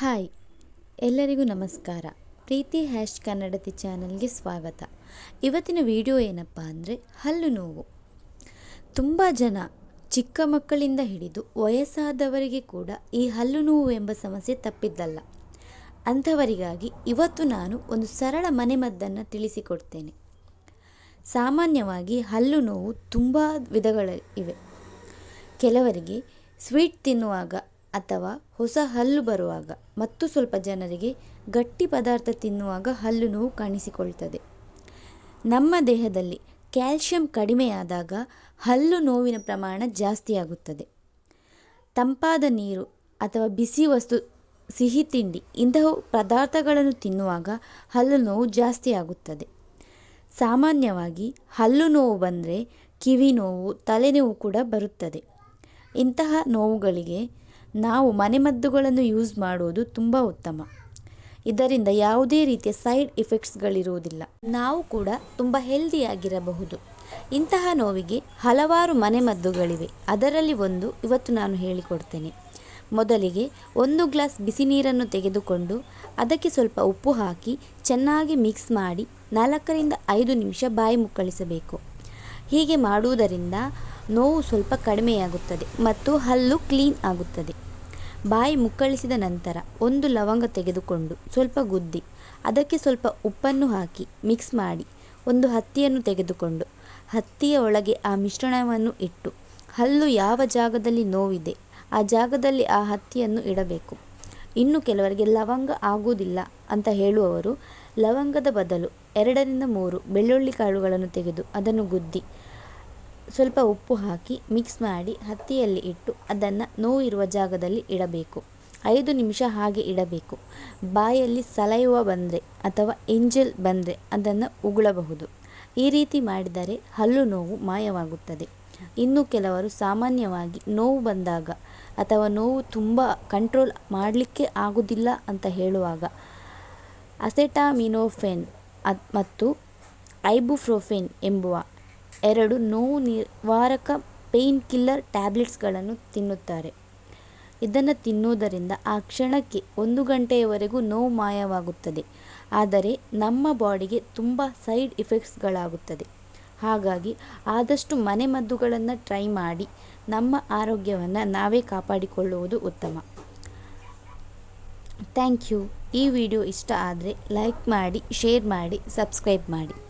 Hi, ಎಲ್ಲರಿಗೂ ನಮಸ್ಕಾರ. ಪ್ರೀತಿ hash ಕನ್ನಡತಿ ಚಾನಲ್ಗೆ ಸ್ವಾಗತ. ಇವತ್ತಿನ ವಿಡಿಯೋ ಏನಪ್ಪ ಅಂದರೆ ಹಲ್ಲು ನೋವು. ತುಂಬ ಜನ ಚಿಕ್ಕ ಮಕ್ಕಳಿಂದ ಹಿಡಿದು ವಯಸ್ಸಾದವರಿಗೆ ಕೂಡ ಈ ಹಲ್ಲು ನೋವು ಎಂಬ ಸಮಸ್ಯೆ ತಪ್ಪಿದ್ದಲ್ಲ. ಅಂಥವರಿಗಾಗಿ ಇವತ್ತು ನಾನು ಒಂದು ಸರಳ ಮನೆಮದ್ದನ್ನು ತಿಳಿಸಿಕೊಡ್ತೇನೆ. ಸಾಮಾನ್ಯವಾಗಿ ಹಲ್ಲು ನೋವು ತುಂಬ ವಿಧಗಳ ಇವೆ. ಕೆಲವರಿಗೆ ಸ್ವೀಟ್ ತಿನ್ನುವಾಗ ಅಥವಾ ಹೊಸ ಹಲ್ಲು ಬರುವಾಗ, ಮತ್ತು ಸ್ವಲ್ಪ ಜನರಿಗೆ ಗಟ್ಟಿ ಪದಾರ್ಥ ತಿನ್ನುವಾಗ ಹಲ್ಲು ನೋವು ಕಾಣಿಸಿಕೊಳ್ತದೆ. ನಮ್ಮ ದೇಹದಲ್ಲಿ ಕ್ಯಾಲ್ಶಿಯಂ ಕಡಿಮೆಯಾದಾಗ ಹಲ್ಲು ನೋವಿನ ಪ್ರಮಾಣ ಜಾಸ್ತಿಯಾಗುತ್ತದೆ. ತಂಪಾದ ನೀರು ಅಥವಾ ಬಿಸಿ ವಸ್ತು, ಸಿಹಿ ತಿಂಡಿ ಇಂತಹ ಪದಾರ್ಥಗಳನ್ನು ತಿನ್ನುವಾಗ ಹಲ್ಲು ನೋವು ಜಾಸ್ತಿಯಾಗುತ್ತದೆ. ಸಾಮಾನ್ಯವಾಗಿ ಹಲ್ಲು ನೋವು ಬಂದರೆ ಕಿವಿ ನೋವು, ತಲೆನೋವು ಕೂಡ ಬರುತ್ತದೆ. ಇಂತಹ ನೋವುಗಳಿಗೆ ನಾವು ಮನೆಮದ್ದುಗಳನ್ನು ಯೂಸ್ ಮಾಡುವುದು ತುಂಬ ಉತ್ತಮ. ಇದರಿಂದ ಯಾವುದೇ ರೀತಿಯ ಸೈಡ್ ಇಫೆಕ್ಟ್ಸ್ಗಳಿರುವುದಿಲ್ಲ ನಾವು ಕೂಡ ತುಂಬ ಹೆಲ್ದಿಯಾಗಿರಬಹುದು ಇಂತಹ ನೋವಿಗೆ ಹಲವಾರು ಮನೆಮದ್ದುಗಳಿವೆ. ಅದರಲ್ಲಿ ಒಂದು ಇವತ್ತು ನಾನು ಹೇಳಿಕೊಡ್ತೇನೆ. ಮೊದಲಿಗೆ ಒಂದು ಗ್ಲಾಸ್ ಬಿಸಿ ನೀರನ್ನು ತೆಗೆದುಕೊಂಡು ಅದಕ್ಕೆ ಸ್ವಲ್ಪ ಉಪ್ಪು ಹಾಕಿ ಚೆನ್ನಾಗಿ ಮಿಕ್ಸ್ ಮಾಡಿ ನಾಲ್ಕರಿಂದ ಐದು ನಿಮಿಷ ಬಾಯಿ ಮುಕ್ಕಳಿಸಬೇಕು. ಹೀಗೆ ಮಾಡುವುದರಿಂದ ನೋವು ಸ್ವಲ್ಪ ಕಡಿಮೆಯಾಗುತ್ತದೆ ಮತ್ತು ಹಲ್ಲು ಕ್ಲೀನ್ ಆಗುತ್ತದೆ. ಬಾಯಿ ಮುಕ್ಕಳಿಸಿದ ನಂತರ ಒಂದು ಲವಂಗ ತೆಗೆದುಕೊಂಡು ಸ್ವಲ್ಪ ಗುದ್ದಿ, ಅದಕ್ಕೆ ಸ್ವಲ್ಪ ಉಪ್ಪನ್ನು ಹಾಕಿ ಮಿಕ್ಸ್ ಮಾಡಿ ಒಂದು ಹತ್ತಿಯನ್ನು ತೆಗೆದುಕೊಂಡು ಹತ್ತಿಯ ಒಳಗೆ ಆ ಮಿಶ್ರಣವನ್ನು ಇಟ್ಟು ಹಲ್ಲು ಯಾವ ಜಾಗದಲ್ಲಿ ನೋವಿದೆ ಆ ಜಾಗದಲ್ಲಿ ಆ ಹತ್ತಿಯನ್ನು ಇಡಬೇಕು. ಇನ್ನು ಕೆಲವರಿಗೆ ಲವಂಗ ಆಗುವುದಿಲ್ಲ ಅಂತ ಹೇಳುವವರು ಲವಂಗದ ಬದಲು ಎರಡರಿಂದ ಮೂರು ಬೆಳ್ಳುಳ್ಳಿ ಕಾಳುಗಳನ್ನು ತೆಗೆದು ಅದನ್ನು ಗುದ್ದಿ ಸ್ವಲ್ಪ ಉಪ್ಪು ಹಾಕಿ ಮಿಕ್ಸ್ ಮಾಡಿ ಹತ್ತಿಯಲ್ಲಿ ಇಟ್ಟು ಅದನ್ನು ನೋವಿರುವ ಜಾಗದಲ್ಲಿ ಇಡಬೇಕು. ಐದು ನಿಮಿಷ ಹಾಗೆ ಇಡಬೇಕು. ಬಾಯಲ್ಲಿ ಸಲಯುವ ಬಂದರೆ ಅಥವಾ ಎಂಜಲ್ ಬಂದರೆ ಅದನ್ನು ಉಗುಳಬಹುದು. ಈ ರೀತಿ ಮಾಡಿದರೆ ಹಲ್ಲು ನೋವು ಮಾಯವಾಗುತ್ತದೆ. ಇನ್ನು ಕೆಲವರು ಸಾಮಾನ್ಯವಾಗಿ ನೋವು ಬಂದಾಗ ಅಥವಾ ನೋವು ತುಂಬ ಕಂಟ್ರೋಲ್ ಮಾಡಲಿಕ್ಕೆ ಆಗುವುದಿಲ್ಲ ಅಂತ ಹೇಳುವಾಗ ಅಸೆಟಾಮಿನೋಫೆನ್ ಮತ್ತು ಐಬುಫ್ರೋಫೆನ್ ಎಂಬುವ ಎರಡು ನೋವು ನಿವಾರಕ ಪೇಯ್ನ್ ಕಿಲ್ಲರ್ ಟ್ಯಾಬ್ಲೆಟ್ಸ್ಗಳನ್ನು ತಿನ್ನುತ್ತಾರೆ. ಇದನ್ನು ತಿನ್ನುವುದರಿಂದ ಆ ಕ್ಷಣಕ್ಕೆ ಒಂದು ಗಂಟೆಯವರೆಗೂ ನೋವು ಮಾಯವಾಗುತ್ತದೆ. ಆದರೆ ನಮ್ಮ ಬಾಡಿಗೆ ತುಂಬ ಸೈಡ್ ಇಫೆಕ್ಟ್ಸ್ಗಳಾಗುತ್ತದೆ. ಹಾಗಾಗಿ ಆದಷ್ಟು ಮನೆಮದ್ದುಗಳನ್ನು ಟ್ರೈ ಮಾಡಿ ನಮ್ಮ ಆರೋಗ್ಯವನ್ನು ನಾವೇ ಕಾಪಾಡಿಕೊಳ್ಳುವುದು ಉತ್ತಮ. Thank you. ಈ ವಿಡಿಯೋ ಇಷ್ಟ ಆದರೆ ಲೈಕ್ ಮಾಡಿ, ಶೇರ್ ಮಾಡಿ, ಸಬ್ಸ್ಕ್ರೈಬ್ ಮಾಡಿ.